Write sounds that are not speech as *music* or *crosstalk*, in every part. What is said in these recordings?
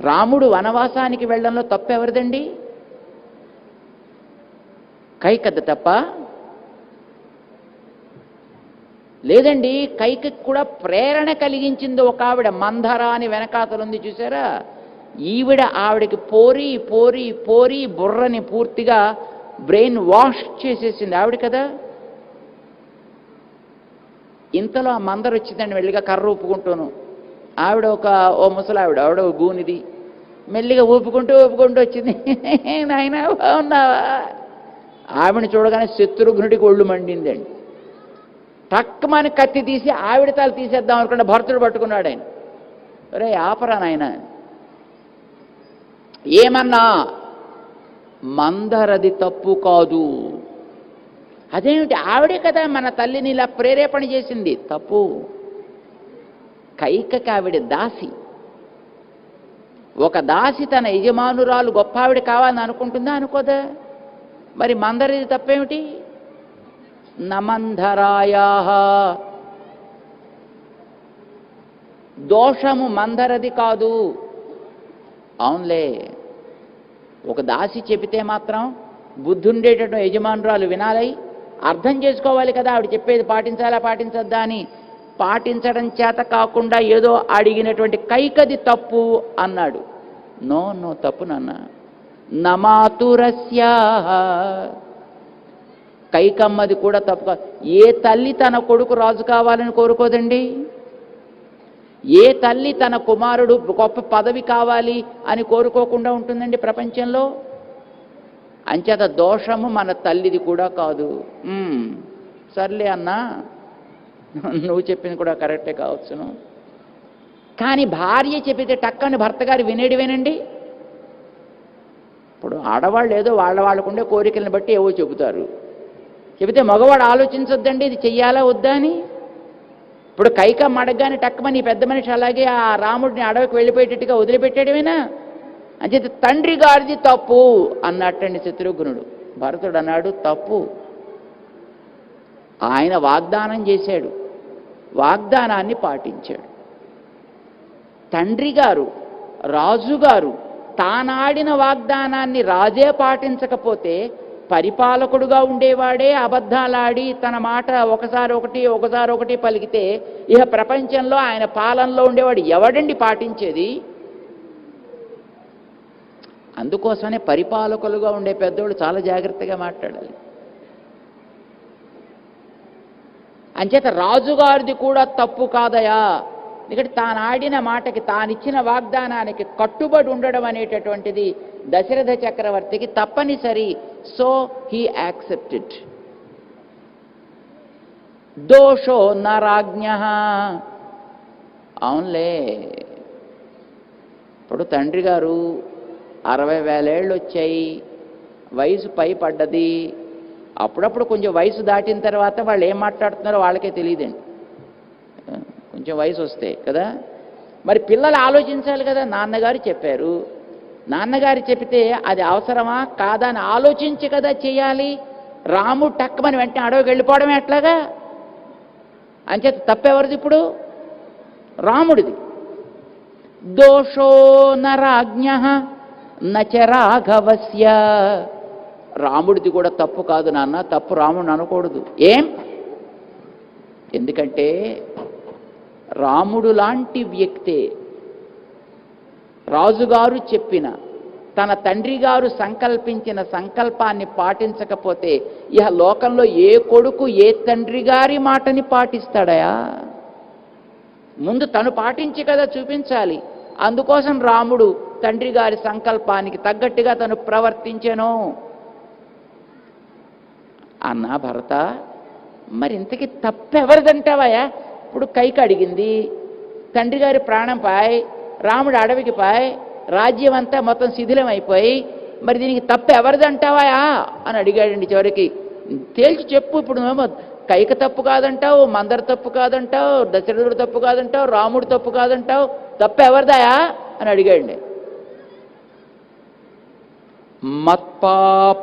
రాముడు వనవాసానికి వెళ్ళడంలో తప్పు ఎవరిదండి కైకద్ద తప్ప? లేదండి కైకి కూడా ప్రేరణ కలిగించింది ఒక ఆవిడ మంధర అని వెనకాతలుంది చూసారా? ఈవిడ ఆవిడకి పోరి పోరి పోరి బుర్రని పూర్తిగా బ్రెయిన్ వాష్ చేసేసింది ఆవిడ కదా? ఇంతలో ఆ మందర వచ్చిందండి వెళ్ళిగా కర్ర ఒప్పుకుంటాను ఆవిడ ఒక ఓ ముసలావిడ ఆవిడ ఓ గూనిది. మెల్లిగా ఊపుకుంటూ ఊపుకుంటూ వచ్చింది. *laughs* నాయన బాగున్నావా? ఆవిడని చూడగానే శత్రుఘ్నుడికి ఒళ్ళు మండిందండి. టక్కుమని కత్తి తీసి ఆవిడ తల తీసేద్దాం అనుకుంటే భర్తుడు పట్టుకున్నాడు ఆయన. రే ఆపరా నాయన. ఏమన్నా? మందరది తప్పు కాదు. అదేమిటి? ఆవిడే కదా మన తల్లిని ఇలా ప్రేరేపణ చేసింది. తప్పు. కైకకి ఆవిడ దాసి. ఒక దాసి తన యజమానురాలు గొప్ప ఆవిడ కావాలని అనుకుంటుందా అనుకోదా? మరి మందరిది తప్పేమిటి? నమంధరాయా దోషము మందరది కాదు. అవునులే. ఒక దాసి చెబితే మాత్రం బుద్ధుండేటటువంటి యజమానురాలు వినాలి అర్థం చేసుకోవాలి కదా ఆవిడ చెప్పేది పాటించాలా పాటించద్దా అని పాటించడం చేత కాకుండా ఏదో అడిగినటువంటి కైకది తప్పు అన్నాడు. నో నో తప్పు నాన్న. నమాతురస్యా. కైకమ్మది కూడా తప్పు కాదు ఏ తల్లి తన కొడుకు రాజు కావాలని కోరుకోదండి? ఏ తల్లి తన కుమారుడు గొప్ప పదవి కావాలి అని కోరుకోకుండా ఉంటుందండి ప్రపంచంలో? అంచేత దోషము మన తల్లిది కూడా కాదు. సర్లే అన్నా. నువ్వు చెప్పింది కూడా కరెక్టే కావచ్చును కానీ భార్య చెప్పితే టక్కని భర్త గారు వినేడు వినండి ఇప్పుడు ఆడవాళ్ళు ఏదో వాళ్ళ వాళ్ళకుండే కోరికలను బట్టి ఏవో చెబుతారు. చెబితే మగవాడు ఆలోచించొద్దండి ఇది చెయ్యాలా వద్దా అని? ఇప్పుడు కైకమ్మ అడగగానే టక్కమని ఈ పెద్ద మనిషి అలాగే ఆ రాముడిని అడవికి వెళ్ళిపోయేటట్టుగా వదిలిపెట్టాడమేనా? అంచేత తండ్రి గారిది తప్పు అన్నట్టండి శత్రుఘ్నుడు. భరతుడు అన్నాడు తప్పు. ఆయన వాగ్దానం చేశాడు. వాగ్దానాన్ని పాటించాడు. తండ్రి గారు రాజుగారు తానాడిన వాగ్దానాన్ని రాజే పాటించకపోతే పరిపాలకుడుగా ఉండేవాడే అబద్ధాలాడి తన మాట ఒకసారి ఒకటి ఒకసారి ఒకటి పలికితే ఇక ప్రపంచంలో ఆయన పాలనలో ఉండేవాడు ఎవడండి పాటించేది? అందుకోసమనే పరిపాలకులుగా ఉండే పెద్దోడు చాలా జాగ్రత్తగా మాట్లాడాలి. అంచేత రాజుగారిది కూడా తప్పు కాదయా? ఎందుకంటే తాను ఆడిన మాటకి తానిచ్చిన వాగ్దానానికి కట్టుబడి ఉండడం అనేటటువంటిది దశరథ చక్రవర్తికి తప్పనిసరి. సో హీ యాక్సెప్టెడ్ దోషో నరాజ్ఞ. అవునులే. ఇప్పుడు తండ్రి గారు అరవై వేలేళ్ళు వచ్చాయి. వయసు పై పడ్డది అప్పుడప్పుడు కొంచెం వయసు దాటిన తర్వాత వాళ్ళు ఏం మాట్లాడుతున్నారో వాళ్ళకే తెలియదండి. కొంచెం వయసు వస్తే కదా? మరి పిల్లలు ఆలోచించాలి కదా నాన్నగారు చెప్పారు. నాన్నగారు చెప్తే అది అవసరమా? కాదా అని ఆలోచించి కదా చేయాలి. రాము టక్కమని వెంటనే అడవికి వెళ్ళిపోవడమే ఎట్లాగా అంచేత తప్పెవరిది ఇప్పుడు? రాముడిది. దోషో నరాజ్ఞ నచ రాఘవస్య. రాముడిది కూడా తప్పు కాదు నాన్న తప్పు రాముడిని అనకూడదు. ఏం? ఎందుకంటే రాముడు లాంటి వ్యక్తే రాజుగారు చెప్పిన తన తండ్రి గారు సంకల్పించిన సంకల్పాన్ని పాటించకపోతే ఇహ లోకంలో ఏ కొడుకు ఏ తండ్రి గారి మాటని పాటిస్తాడయా? ముందు తను పాటించి కదా చూపించాలి. అందుకోసం రాముడు తండ్రి గారి సంకల్పానికి తగ్గట్టుగా తను ప్రవర్తించెను. అన్నా భరత మరి ఇంతకీ తప్పెవరిదంటావాయా ఇప్పుడు కైకి అడిగింది తండ్రి గారి ప్రాణం పాయ్ రాముడు అడవికి పాయ్ రాజ్యం అంతా మొత్తం శిథిలం అయిపోయి మరి దీనికి తప్పు ఎవరిదంటావాయా అని అడిగాడండి చివరికి. తేల్చి చెప్పు ఇప్పుడు మేము కైక తప్పు కాదంటావు మందర తప్పు కాదంటావు దశరథుడు తప్పు కాదంటావు రాముడు తప్పు కాదంటావు తప్పు ఎవరిదాయా అని అడిగాడండి.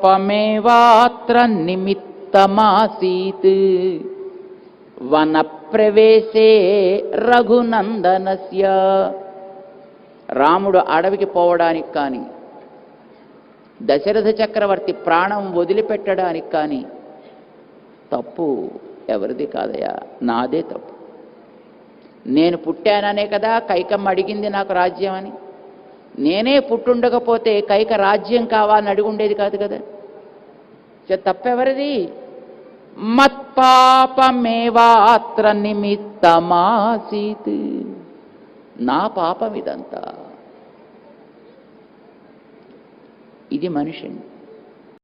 మత్పాపమేవాత్ర నిమిత్త వన ప్రవేశే రఘునందనస్య. రాముడు అడవికి పోవడానికి కానీ దశరథ చక్రవర్తి ప్రాణం వదిలిపెట్టడానికి కానీ తప్పు ఎవరిది కాదయా నాదే తప్పు. నేను పుట్టాననే కదా కైకమ్మ అడిగింది నాకు రాజ్యం అని. నేనే పుట్టుండకపోతే కైక రాజ్యం కావాలని అడుగుండేది కాదు కదా. తప్పెవరిది? మత్పాపమేవాత్ర నిమిత్తమాసీత్. నా పాపం ఇదంతా. ఇది మనిషి